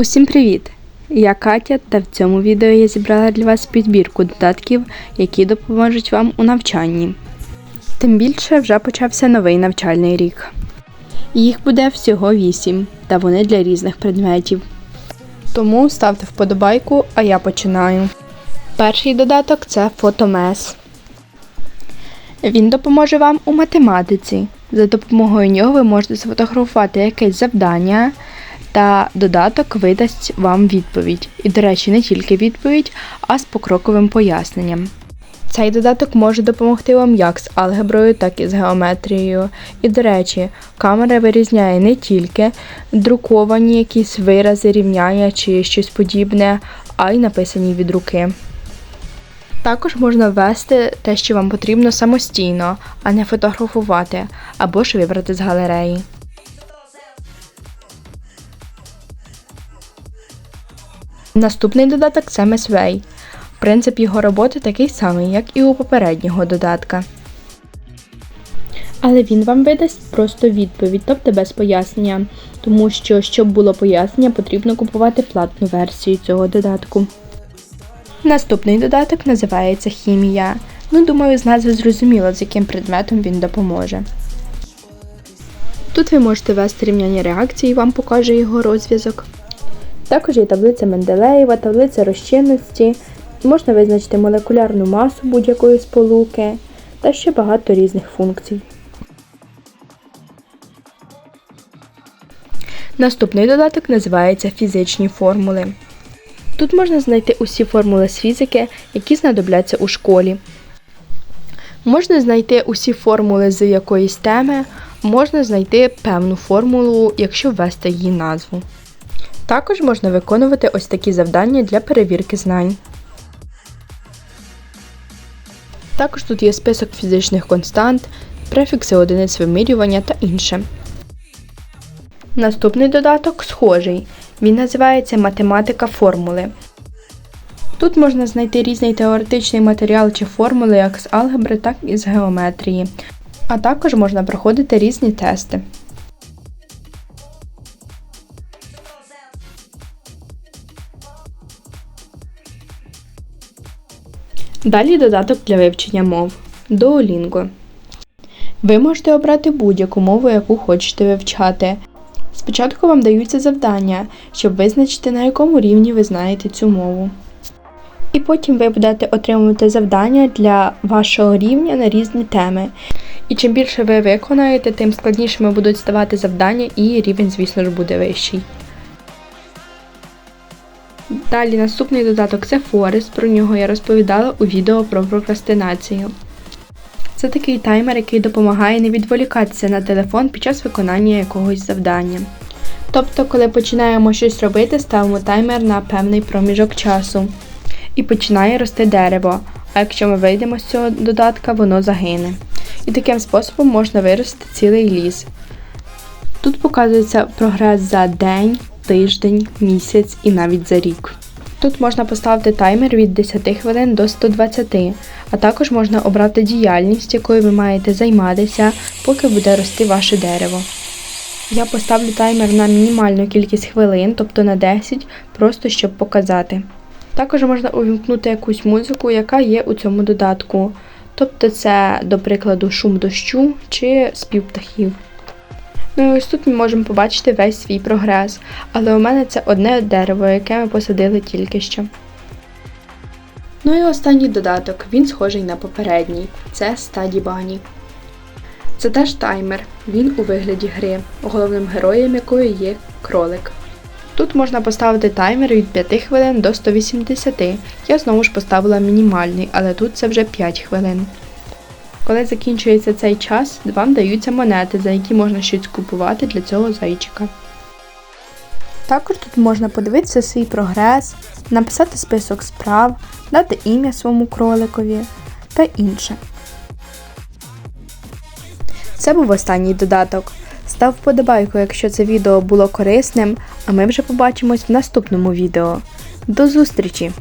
Усім привіт! Я Катя, та в цьому відео я зібрала для вас підбірку додатків, які допоможуть вам у навчанні. Тим більше вже почався новий навчальний рік. Їх буде всього 8, та вони для різних предметів. Тому ставте вподобайку, а я починаю. Перший додаток це фотомес. Він допоможе вам у математиці. За допомогою нього ви можете сфотографувати якесь завдання, та додаток видасть вам відповідь. І, до речі, не тільки відповідь, а з покроковим поясненням. Цей додаток може допомогти вам як з алгеброю, так і з геометрією. І, до речі, камера вирізняє не тільки друковані якісь вирази, рівняння чи щось подібне, а й написані від руки. Також можна ввести те, що вам потрібно самостійно, а не фотографувати, або ж вибрати з галереї. Наступний додаток це Mesway. Принцип його роботи такий самий, як і у попереднього додатка. Але він вам видасть просто відповідь, тобто без пояснення, тому що, щоб було пояснення, потрібно купувати платну версію цього додатку. Наступний додаток називається Хімія. Ну, думаю, з назви зрозуміло, з яким предметом він допоможе. Тут ви можете ввести рівняння реакції, вам покаже його розв'язок. Також є таблиця Менделеєва, таблиця розчинності, можна визначити молекулярну масу будь-якої сполуки та ще багато різних функцій. Наступний додаток називається фізичні формули. Тут можна знайти усі формули з фізики, які знадобляться у школі. Можна знайти усі формули з якоїсь теми, можна знайти певну формулу, якщо ввести її назву. Також можна виконувати ось такі завдання для перевірки знань. Також тут є список фізичних констант, префікси одиниць вимірювання та інше. Наступний додаток схожий. Він називається Математика формули. Тут можна знайти різний теоретичний матеріал чи формули як з алгебри, так і з геометрії. А також можна проходити різні тести. Далі додаток для вивчення мов Duolingo. Ви можете обрати будь-яку мову, яку хочете вивчати. Спочатку вам даються завдання, щоб визначити, на якому рівні ви знаєте цю мову. І потім ви будете отримувати завдання для вашого рівня на різні теми. І чим більше ви виконаєте, тим складнішими будуть ставати завдання, і рівень, звісно ж, буде вищий. Далі наступний додаток це Forest, про нього я розповідала у відео про прокрастинацію. Це такий таймер, який допомагає не відволікатися на телефон під час виконання якогось завдання. Тобто, коли починаємо щось робити, ставимо таймер на певний проміжок часу. І починає рости дерево, а якщо ми вийдемо з цього додатка, воно загине. І таким способом можна вирости цілий ліс. Тут показується прогрес за день, тиждень, місяць і навіть за рік. Тут можна поставити таймер від 10 хвилин до 120, а також можна обрати діяльність, якою ви маєте займатися, поки буде рости ваше дерево. Я поставлю таймер на мінімальну кількість хвилин, тобто на 10, просто щоб показати. Також можна увімкнути якусь музику, яка є у цьому додатку. Тобто це, до прикладу, шум дощу чи спів птахів. Ну і ось тут ми можемо побачити весь свій прогрес, але у мене це одне дерево, яке ми посадили тільки що. Ну і останній додаток, він схожий на попередній. Це Study Bunny. Це теж таймер, він у вигляді гри, головним героєм якої є кролик. Тут можна поставити таймер від 5 хвилин до 180. Я знову ж поставила мінімальний, але тут це вже 5 хвилин. Коли закінчується цей час, вам даються монети, за які можна щось купувати для цього зайчика. Також тут можна подивитися свій прогрес, написати список справ, дати ім'я своєму кроликові та інше. Це був останній додаток. Став вподобайку, якщо це відео було корисним, а ми вже побачимось в наступному відео. До зустрічі!